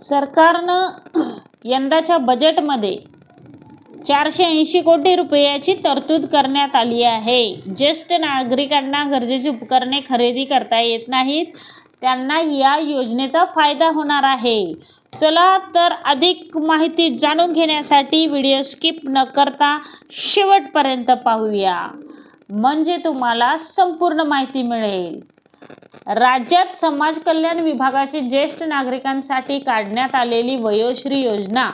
सरकारनं यंदाच्या बजेटमध्ये चारशे ऐंशी कोटी रुपयाची तरतूद करण्यात आली आहे. ज्येष्ठ नागरिकांना गरजेची उपकरणे खरेदी करता येत नाहीत. त्यांना या योजनेचा फायदा होणार आहे. चला तर अधिक माहिती जाणून घेण्यासाठी व्हिडिओ स्किप न करता शेवटपर्यंत पाहूया. म्हणजे तुम्हाला संपूर्ण माहिती मिळेल. राज्यात समाज कल्याण विभागाची ज्येष्ठ नागरिकांसाठी काढण्यात आलेली वयोश्री योजना.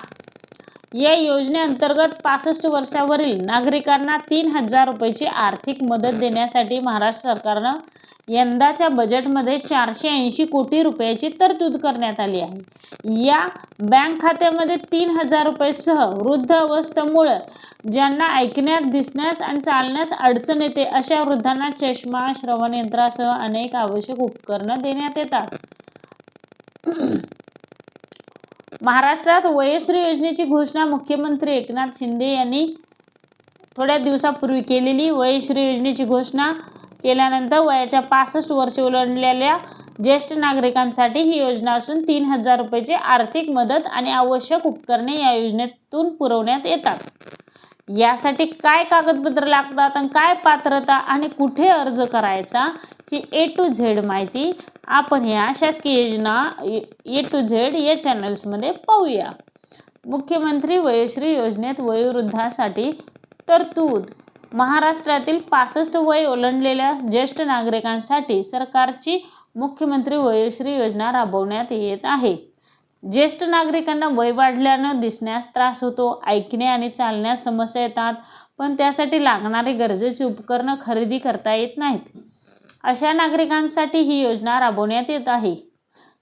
या योजनेअंतर्गत पासष्ट वर्षावरील नागरिकांना तीन हजार रुपयाची आर्थिक मदत देण्यासाठी महाराष्ट्र सरकारनं यंदाच्या बजेटमध्ये चारशे ऐंशी कोटी रुपयाची तरतूद करण्यात आली आहे. या बँक खात्यामध्ये तीन हजार रुपयेसह वृद्ध अवस्थेमुळे ज्यांना ऐकण्यास दिसण्यास आणि चालण्यास अडचण येते अशा वृद्धांना चष्मा श्रवण यंत्रासह अनेक आवश्यक उपकरणं देण्यात येतात. महाराष्ट्रात वयश्री योजनेची घोषणा मुख्यमंत्री एकनाथ शिंदे यांनी थोड्या दिवसापूर्वी केलेली. वयश्री योजनेची घोषणा केल्यानंतर वयाच्या पासष्ट वर्षे उलंडलेल्या ज्येष्ठ नागरिकांसाठी ही योजना असून तीन हजार रुपयाची आर्थिक मदत आणि आवश्यक उपकरणे या योजनेतून पुरवण्यात येतात. यासाठी काय कागदपत्र लागतात आणि काय पात्रता आणि कुठे अर्ज करायचा ही ए टू झेड माहिती आपण या शासकीय योजना ए टू झेड या चॅनल्समध्ये पाहूया. मुख्यमंत्री वयोश्री योजनेत वयोवृद्धासाठी तरतूद महाराष्ट्रातील पासष्ट वय ओलांडलेल्या ज्येष्ठ नागरिकांसाठी सरकारची मुख्यमंत्री वयोश्री योजना राबवण्यात येत आहे. ज्येष्ठ नागरिकांना वय वाढल्यानं दिसण्यास त्रास होतो ऐकणे आणि चालण्यास समस्या येतात पण त्यासाठी लागणारी गरजेची उपकरणं खरेदी करता येत नाहीत. अशा नागरिकांसाठी ही योजना राबवण्यात येत आहे.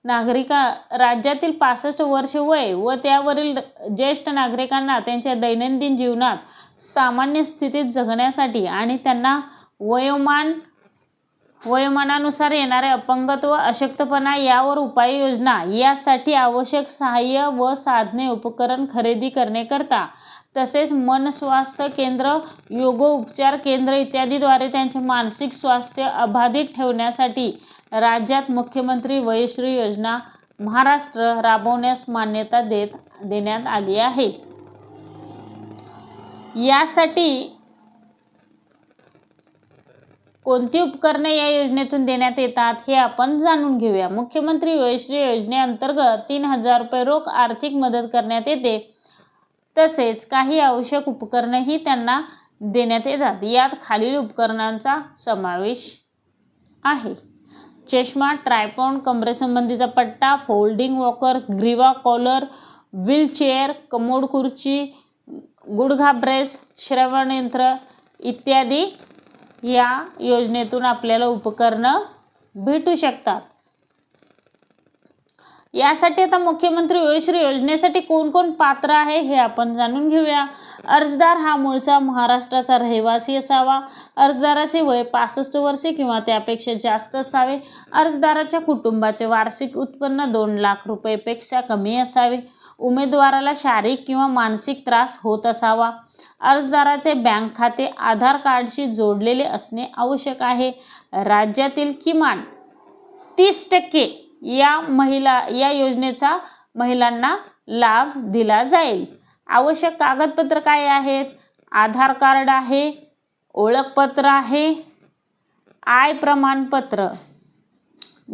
नागरिका राज्यातील पासष्ट वर्ष वय व त्यावरील ज्येष्ठ नागरिकांना त्यांच्या दैनंदिन जीवनात सामान्य स्थितीत जगण्यासाठी आणि त्यांना वयोमान वयोमानानुसार येणारे अपंगत्व अशक्तपणा यावर उपाययोजना यासाठी आवश्यक सहाय्य व साधने उपकरण खरेदी करण्याकरता तसेच मन स्वास्थ्य केंद्र योगोपचार केंद्र इत्यादीद्वारे त्यांचे मानसिक स्वास्थ्य अबाधित ठेवण्यासाठी राज्यात मुख्यमंत्री वयश्री योजना महाराष्ट्र राबवण्यास मान्यता देत देण्यात आली आहे. यासाठी कोणती उपकरणे या योजनेतून देण्यात येतात हे आपण जाणून घेऊया. मुख्यमंत्री वयश्री योजनेअंतर्गत तीन हजार रुपये रोख आर्थिक मदत करण्यात येते. तसेच काही आवश्यक उपकरणेही त्यांना देण्यात येतात. यात खालील उपकरणांचा समावेश आहे. चष्मा ट्रायपॉन कमरेसंबंधीचा पट्टा फोल्डिंग वॉकर ग्रीवा कॉलर व्हीलचेअर कमोड खुर्ची गुडघा ब्रेस श्रवणयंत्र इत्यादी या योजनेतून आपल्याला उपकरणं भेटू शकतात. यासाठी आता मुख्यमंत्री वयोश्री योजनेसाठी कोण कोण पात्र आहे हे आपण जाणून घेऊया. अर्जदार हा मूळचा महाराष्ट्राचा रहिवासी असावा. अर्जदाराचे वय पासष्ट वर्षे किंवा त्यापेक्षा जास्त असावे. अर्जदाराच्या कुटुंबाचे वार्षिक उत्पन्न दोन लाख रुपयेपेक्षा कमी असावे. उमेदवाराला शारीरिक किंवा मानसिक त्रास होत असावा. अर्जदाराचे बँक खाते आधार कार्डशी जोडलेले असणे आवश्यक आहे. राज्यातील किमान तीस टक्के या महिला या योजनेचा महिलांना लाभ दिला जाईल. आवश्यक कागदपत्र काय आहेत? आधार कार्ड आहे ओळखपत्र आहे आय प्रमाणपत्र.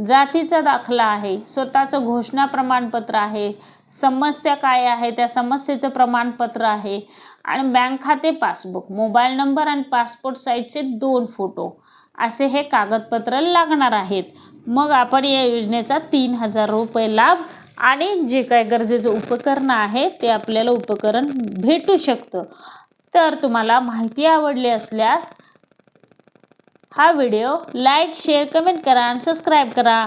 जातीचा दाखला आहे स्वतःचं घोषणा प्रमाणपत्र आहे समस्या काय आहे? त्या समस्येचं प्रमाणपत्र आहे. आणि बँक खाते पासबुक मोबाईल नंबर आणि पासपोर्ट साईजचे दोन फोटो. असे हे कागदपत्र लागणार आहेत. मग आपण या योजनेचा तीन हजार रुपये लाभ आणि जे काय गरजेचं उपकरण आहे ते आपल्याला उपकरण भेटू शकतं. तर तुम्हाला माहिती आवडली असल्यास हा व्हिडिओ लाईक शेअर कमेंट करा आणि सबस्क्राईब करा.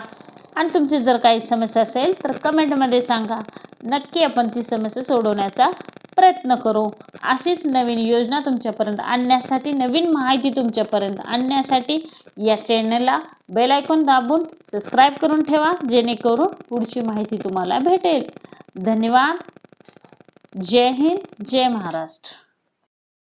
आणि तुमची जर काही समस्या असेल तर कमेंटमध्ये सांगा. नक्की आपण ती समस्या सोडवण्याचा प्रयत्न करू. अशीच नवीन योजना तुमच्यापर्यंत आणण्यासाठी नवीन माहिती तुमच्यापर्यंत आणण्यासाठी या चॅनलला बेल आयकॉन दाबून सबस्क्राईब करून ठेवा जेणेकरून पुढची माहिती तुम्हाला भेटेल. धन्यवाद. जय हिंद जय महाराष्ट्र.